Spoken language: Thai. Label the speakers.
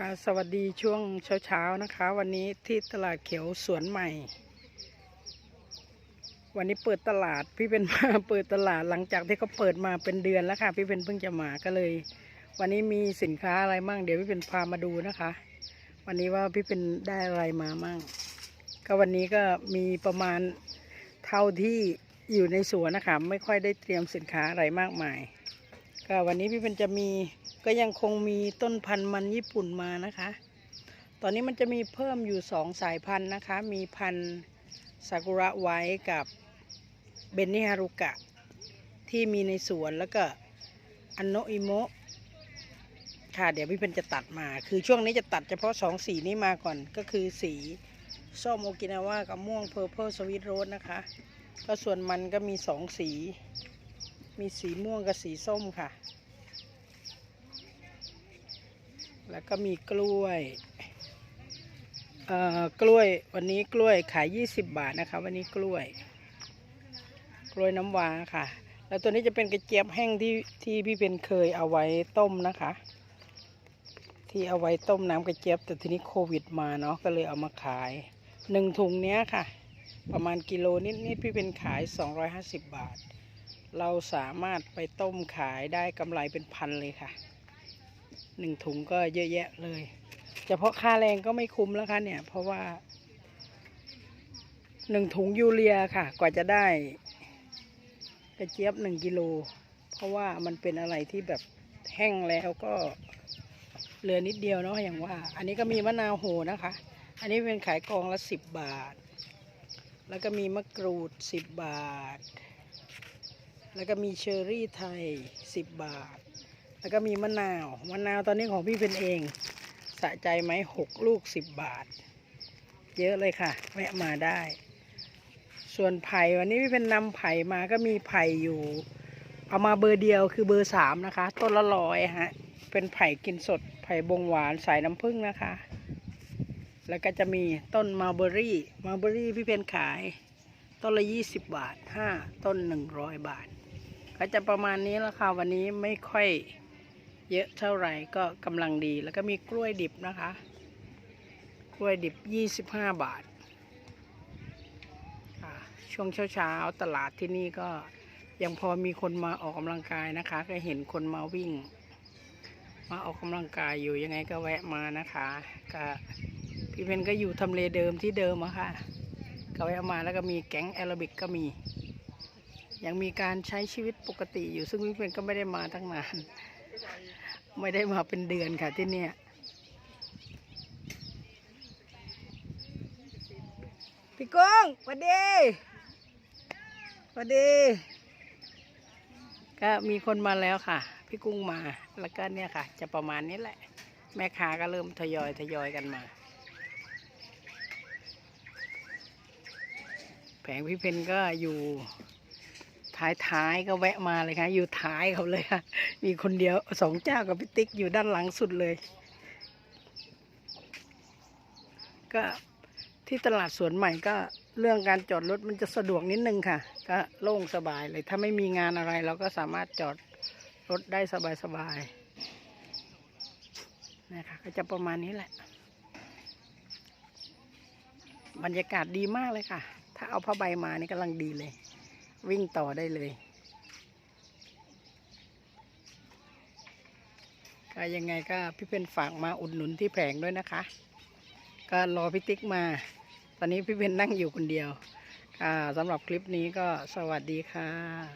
Speaker 1: ค่ะสวัสดีช่วงเช้าๆนะคะ วันนี้ที่ตลาดเขียวสวนใหม่ วันนี้เปิดตลาดพี่เป็นมาเปิดตลาดหลังจากที่เขาเปิดมาเป็นเดือนแล้วค่ะ พี่เป็นเพิ่งจะมาก็เลย วันนี้มีสินค้าอะไรมั่งเดี๋ยวพี่เป็นพามาดูนะคะ วันนี้ว่าพี่เป็นได้อะไรมามั่ง ก็วันนี้ก็มีประมาณเท่าที่อยู่ในสวนนะคะ ไม่ค่อยได้เตรียมสินค้าอะไรมากมาย ก็วันนี้พี่เป็นจะมี ก็ยังคงมีต้นพันธุ์มันญี่ปุ่นมานะคะ ตอนนี้มันจะมีเพิ่มอยู่สองสายพันธุ์นะคะ มีพันธุ์ซากุระไว้กับเบนนิฮารุกะ ที่มีในสวนแล้วก็อันโนอิโมะค่ะเดี๋ยวพี่เป็นจะตัดมา คือช่วงนี้จะตัดเฉพาะสองสีนี้มาก่อน ก็คือสีส้มโอกินาวากับม่วงเพอร์เพ e สวิตโรสนะคะ ก็ส่วนมันก็มีสองสี มีสีม่วงกับสีส้มค่ะ แล้วก็มีกล้วยเอ่อกล้วยวันนี้กล้วยขาย 20 บาทนะคะ วันนี้กล้วย กล้วยน้ำว้าค่ะ แล้วตัวนี้จะเป็นกระเจี๊ยบแห้งที่ที่พี่เป็นเคยเอาไว้ต้มนะคะ ที่เอาไว้ต้มน้ำกระเจี๊ยบแต่ทีนี้โควิดมาเนาะก็เลยเอามาขายหนึ่งถุงเนี้ยค่ะ ประมาณกิโลนิดนิดพี่เป็นขาย 250 บาท เราสามารถไปต้มขายได้กำไรเป็นพันเลยค่ะ หนึ่งถุงก็เยอะแยะเลยเฉพาะค่าแรงก็ไม่คุ้มแล้วค่ะเนี่ย เพราะว่าหนึ่งถุงยูเรียค่ะ กว่าจะได้กระเจี๊ยบหนึ่งกิโล เพราะว่ามันเป็นอะไรที่แบบแห้งแล้วก็เหลือนิดเดียวเนาะอย่างว่า อันนี้ก็มีมะนาวโหนะคะ อันนี้เป็นขายกองละสิบบาท แล้วก็มีมะกรูดสิบบาท แล้วก็มีเชอร์รี่ไทยสิบบาท แล้วก็มีมะนาวมะนาวตอนนี้ของพี่เป็นเองสะใจไหมหกลูกสิบบาท เยอะเลยค่ะ แวะมาได้ ส่วนไผ่วันนี้พี่เป็นนำไผ่มาก็มีไผ่อยู่ เอามาเบอร์เดียวคือเบอร์สามนะคะ ต้นละร้อยฮะเป็นไผ่กินสดไผ่บงหวานสายน้ำผึ้งนะคะ แล้วก็จะมีต้นมาเบอรี่มาเบอรี่พี่เป็นขาย ต้นละยี่สิบบาทห้าต้นหนึ่งร้อยบาท ก็จะประมาณนี้แล้วค่ะวันนี้ไม่ค่อย เยอะเท่าไหร่ก็กำลังดีแล้วก็มีกล้วยดิบนะคะ กล้วยดิบ 25 บาทอ่าช่วงเช้าๆ ตลาดที่นี่ก็ยังพอมีคนมาออกกำลังกายนะคะ ก็เห็นคนมาวิ่ง มาออกกำลังกายอยู่ยังไงก็แวะมานะคะก็พี่เพนก็อยู่ทำเลเดิมที่เดิมอะค่ะก็แวะมาแล้วก็มีแก๊งแอโรบิกก็มียังมีการใช้ชีวิตปกติอยู่ซึ่งพี่เพนก็ไม่ได้มาตั้งนาน ไม่ได้มาเป็นเดือนค่ะที่เนี่ยพี่กุ้งสวัสดีสวัสดี ก็มีคนมาแล้วค่ะ พี่กุ้งมาแล้วก็เนี่ยค่ะ จะประมาณนี้แหละ แม่ค้าก็เริ่มทยอยทยอยกันมา แผงพี่เพนก็อยู่ ท้ายๆก็แวะมาเลยค่ะ อยู่ท้ายเขาเลยค่ะ มีคนเดียวสองเจ้ากับพี่ติ๊กอยู่ด้านหลังสุดเลย ก็ที่ตลาดสวนใหม่ก็เรื่องการจอดรถมันจะสะดวกนิดนึงค่ะ ก็โล่งสบายเลย ถ้าไม่มีงานอะไรเราก็สามารถจอดรถได้สบายๆนะคะก็จะประมาณนี้แหละ บรรยากาศดีมากเลยค่ะ ถ้าเอาผ้าใบมานี่กำลังดีเลย วิ่งต่อได้เลยก็ยังไงก็พี่เป็นฝากมาอุดหนุนที่แผงด้วยนะคะ ก็รอพี่ติ๊กมา ตอนนี้พี่เป็นนั่งอยู่คนเดียว ค่ะสำหรับคลิปนี้ก็สวัสดีค่ะ